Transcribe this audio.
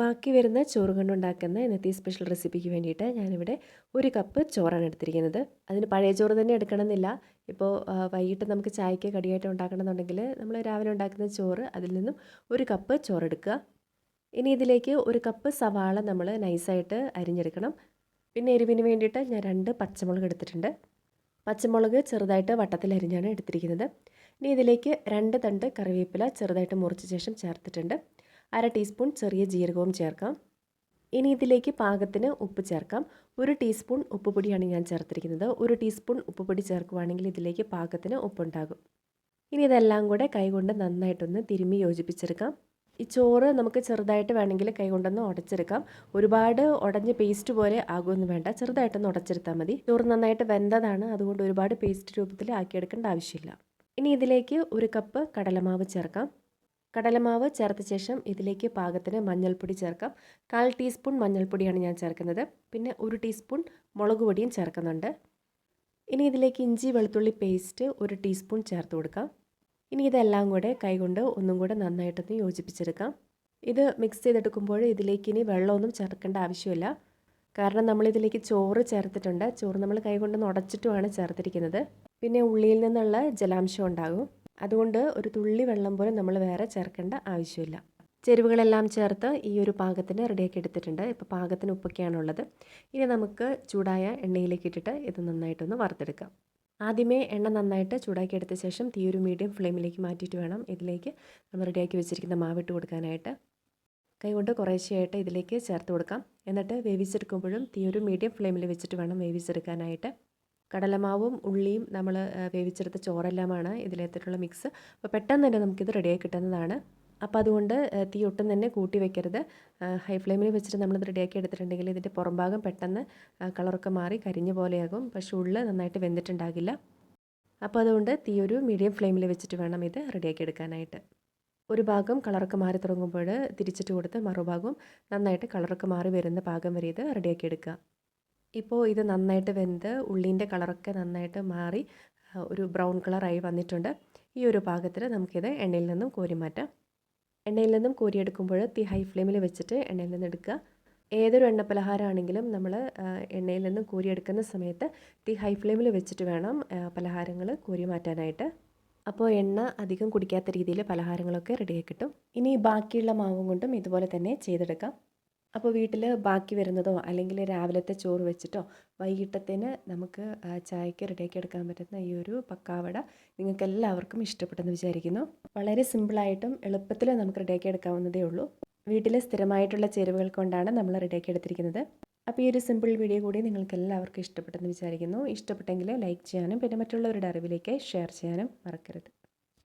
ബാക്കി വരുന്ന ചോറ് കൊണ്ടുണ്ടാക്കുന്ന ഇന്നത്തെ സ്പെഷ്യൽ റെസിപ്പിക്ക് വേണ്ടിയിട്ട് ഞാനിവിടെ ഒരു കപ്പ് ചോറാണ് എടുത്തിരിക്കുന്നത്. അതിന് പഴയ ചോറ് തന്നെ എടുക്കണമെന്നില്ല. ഇപ്പോൾ വൈകിട്ട് നമുക്ക് ചായക്ക് കടിയായിട്ട് ഉണ്ടാക്കണമെന്നുണ്ടെങ്കിൽ നമ്മൾ രാവിലെ ഉണ്ടാക്കുന്ന ചോറ് അതിൽ നിന്നും ഒരു കപ്പ് ചോറ് എടുക്കുക ഇനി ഇതിലേക്ക് ഒരു കപ്പ് സവാള നമ്മൾ നൈസായിട്ട് അരിഞ്ഞെടുക്കണം. പിന്നെ എരിവിന് വേണ്ടിയിട്ട് ഞാൻ രണ്ട് പച്ചമുളക് എടുത്തിട്ടുണ്ട്. പച്ചമുളക് ചെറുതായിട്ട് വട്ടത്തിൽ അരിഞ്ഞാണ് എടുത്തിരിക്കുന്നത്. ഇനി ഇതിലേക്ക് രണ്ട് തണ്ട് കറിവേപ്പില ചെറുതായിട്ട് മുറിച്ച ശേഷം ചേർത്തിട്ടുണ്ട്. അര ടീസ്പൂൺ ചെറിയ ജീരകവും ചേർക്കാം. ഇനി ഇതിലേക്ക് പാകത്തിന് ഉപ്പ് ചേർക്കാം. ഒരു ടീസ്പൂൺ ഉപ്പുപൊടിയാണ് ഞാൻ ചേർത്തിരിക്കുന്നത്. ഒരു ടീസ്പൂൺ ഉപ്പുപൊടി ചേർക്കുവാണെങ്കിൽ ഇതിലേക്ക് പാകത്തിന് ഉപ്പുണ്ടാകും. ഇനി ഇതെല്ലാം കൂടെ കൈകൊണ്ട് നന്നായിട്ടൊന്ന് തിരുമ്മി യോജിപ്പിച്ചെടുക്കാം. ഈ ചോറ് നമുക്ക് ചെറുതായിട്ട് വേണമെങ്കിൽ കൈകൊണ്ടൊന്ന് ഉടച്ചെടുക്കാം. ഒരുപാട് ഉടഞ്ഞ് പേസ്റ്റ് പോലെ ആകുമെന്ന് വേണ്ട. ചെറുതായിട്ടൊന്ന് ഉടച്ചെടുത്താൽ മതി. ചോറ് നന്നായിട്ട് വെന്തതാണ്. അതുകൊണ്ട് ഒരുപാട് പേസ്റ്റ് രൂപത്തിൽ ആക്കിയെടുക്കേണ്ട ആവശ്യമില്ല. ഇനി ഇതിലേക്ക് ഒരു കപ്പ് കടലമാവ് ചേർക്കാം. കടലമാവ് ചേർത്ത ശേഷം ഇതിലേക്ക് പാകത്തിന് മഞ്ഞൾപ്പൊടി ചേർക്കാം. കാൽ ടീസ്പൂൺ മഞ്ഞൾപ്പൊടിയാണ് ഞാൻ ചേർക്കുന്നത്. പിന്നെ ഒരു ടീസ്പൂൺ മുളക് പൊടിയും ചേർക്കുന്നുണ്ട്. ഇനി ഇതിലേക്ക് ഇഞ്ചി വെളുത്തുള്ളി പേസ്റ്റ് ഒരു ടീസ്പൂൺ ചേർത്ത് കൊടുക്കാം. ഇനി ഇതെല്ലാം കൂടെ കൈകൊണ്ട് ഒന്നും കൂടെ നന്നായിട്ടൊന്ന് യോജിപ്പിച്ചെടുക്കാം. ഇത് മിക്സ് ചെയ്തെടുക്കുമ്പോൾ ഇതിലേക്ക് ഇനി വെള്ളമൊന്നും ചേർക്കേണ്ട ആവശ്യമില്ല. കാരണം നമ്മളിതിലേക്ക് ചോറ് ചേർത്തിട്ടുണ്ട്. ചോറ് നമ്മൾ കൈകൊണ്ട് ഉടച്ചിട്ടുമാണ് ചേർത്തിരിക്കുന്നത്. പിന്നെ ഉള്ളിയിൽ നിന്നുള്ള ജലാംശം ഉണ്ടാകും. അതുകൊണ്ട് ഒരു തുള്ളി വെള്ളം പോലും നമ്മൾ വേറെ ചേർക്കേണ്ട ആവശ്യമില്ല. ചേരുവകളെല്ലാം ചേർത്ത് ഈ ഒരു പാകത്തിന് റെഡിയാക്കി എടുത്തിട്ടുണ്ട്. ഇപ്പോൾ പാകത്തിന് ഉപ്പൊക്കെയാണുള്ളത് ഇനി നമുക്ക് ചൂടായ എണ്ണയിലേക്ക് ഇട്ടിട്ട് ഇത് നന്നായിട്ടൊന്ന് വറുത്തെടുക്കാം. ആദ്യമേ എണ്ണ നന്നായിട്ട് ചൂടാക്കി എടുത്ത ശേഷം തീ ഒരു മീഡിയം ഫ്ലെയിമിലേക്ക് മാറ്റിയിട്ട് വേണം ഇതിലേക്ക് നമ്മൾ റെഡിയാക്കി വെച്ചിരിക്കുന്ന മാവിട്ട് കൊടുക്കാനായിട്ട്. കൈകൊണ്ട് കുറേശ്ശെയായിട്ട് ഇതിലേക്ക് ചേർത്ത് കൊടുക്കാം. എന്നിട്ട് വേവിച്ചെടുക്കുമ്പോഴും തീ ഒരു മീഡിയം ഫ്ലെയിമിൽ വെച്ചിട്ട് വേണം വേവിച്ചെടുക്കാനായിട്ട്. കടലമാവും ഉള്ളിയും നമ്മൾ വേവിച്ചെടുത്ത ചോറെല്ലാമാണ് ഇതിലേത്തിട്ടുള്ള മിക്സ് അപ്പോൾ പെട്ടെന്ന് തന്നെ നമുക്കിത് റെഡിയായി കിട്ടുന്നതാണ്. അപ്പോൾ അതുകൊണ്ട് തീ ഒട്ടും തന്നെ കൂട്ടി വെക്കരുത്. ഹൈ ഫ്ലെയിമിൽ വെച്ചിട്ട് നമ്മളിത് റെഡിയാക്കി എടുത്തിട്ടുണ്ടെങ്കിൽ ഇതിന്റെ പുറംഭാഗം പെട്ടെന്ന് കളറൊക്കെ മാറി കരിഞ്ഞ പോലെയാകും. പക്ഷെ ഉള്ളിൽ നന്നായിട്ട് വെന്തിട്ടുണ്ടാകില്ല. അപ്പോൾ അതുകൊണ്ട് തീ ഒരു മീഡിയം ഫ്ലെയിമിൽ വെച്ചിട്ട് വേണം ഇത് റെഡിയാക്കി എടുക്കാനായിട്ട്. ഒരു ഭാഗം കളറൊക്കെ മാറി തുടങ്ങുമ്പോൾ തിരിച്ചിട്ട് കൊടുത്ത് മറുഭാഗവും നന്നായിട്ട് കളറൊക്കെ മാറി വരുന്ന പാകം വരെ ഇത് റെഡിയാക്കി എടുക്കുക. ഇപ്പോൾ ഇത് നന്നായിട്ട് വെന്ത് ഉള്ളിന്റെ കളറൊക്കെ നന്നായിട്ട് മാറി ഒരു ബ്രൗൺ കളറായി വന്നിട്ടുണ്ട്. ഈ ഒരു പാകത്തിൽ നമുക്കിത് എണ്ണയിൽ നിന്നും കോരി മാറ്റാം. എണ്ണയിൽ നിന്നും കോരിയെടുക്കുമ്പോൾ തീ ഹൈ ഫ്ലെയിമിൽ വെച്ചിട്ട് എണ്ണയിൽ നിന്ന് എടുക്കുക. ഏതൊരു എണ്ണ പലഹാരമാണെങ്കിലും നമ്മൾ എണ്ണയിൽ നിന്നും കോരിയെടുക്കുന്ന സമയത്ത് തീ ഹൈ ഫ്ലെയിമിൽ വെച്ചിട്ട് വേണം പലഹാരങ്ങൾ കോരി മാറ്റാനായിട്ട്. അപ്പോൾ എണ്ണ അധികം കുടിക്കാത്ത രീതിയിൽ പലഹാരങ്ങളൊക്കെ റെഡിയായി കിട്ടും. ഇനി ബാക്കിയുള്ള മാവും കൊണ്ടും ഇതുപോലെ തന്നെ ചെയ്തെടുക്കാം. അപ്പോൾ വീട്ടിൽ ബാക്കി വരുന്നതോ അല്ലെങ്കിൽ രാവിലത്തെ ചോറ് വെച്ചിട്ടോ വൈകിട്ടത്തേന് നമുക്ക് ചായക്ക് റെഡിയാക്കി എടുക്കാൻ പറ്റുന്ന ഈ ഒരു പക്കാവട നിങ്ങൾക്ക് എല്ലാവർക്കും ഇഷ്ടപ്പെട്ടെന്ന് വിചാരിക്കുന്നു. വളരെ സിമ്പിളായിട്ടും എളുപ്പത്തിൽ നമുക്ക് റെഡിയാക്കി എടുക്കാവുന്നതേ ഉള്ളൂ. വീട്ടിലെ സ്ഥിരമായിട്ടുള്ള ചേരുവകൾ കൊണ്ടാണ് നമ്മൾ റെഡിയാക്കി എടുത്തിരിക്കുന്നത്. അപ്പോൾ ഈ ഒരു സിമ്പിൾ വീഡിയോ കൂടി നിങ്ങൾക്ക് എല്ലാവർക്കും ഇഷ്ടപ്പെട്ടെന്ന് വിചാരിക്കുന്നു. ഇഷ്ടപ്പെട്ടെങ്കിൽ ലൈക്ക് ചെയ്യാനും പിന്നെ മറ്റുള്ളവരുടെ അറിവിലേക്ക് ഷെയർ ചെയ്യാനും മറക്കരുത്.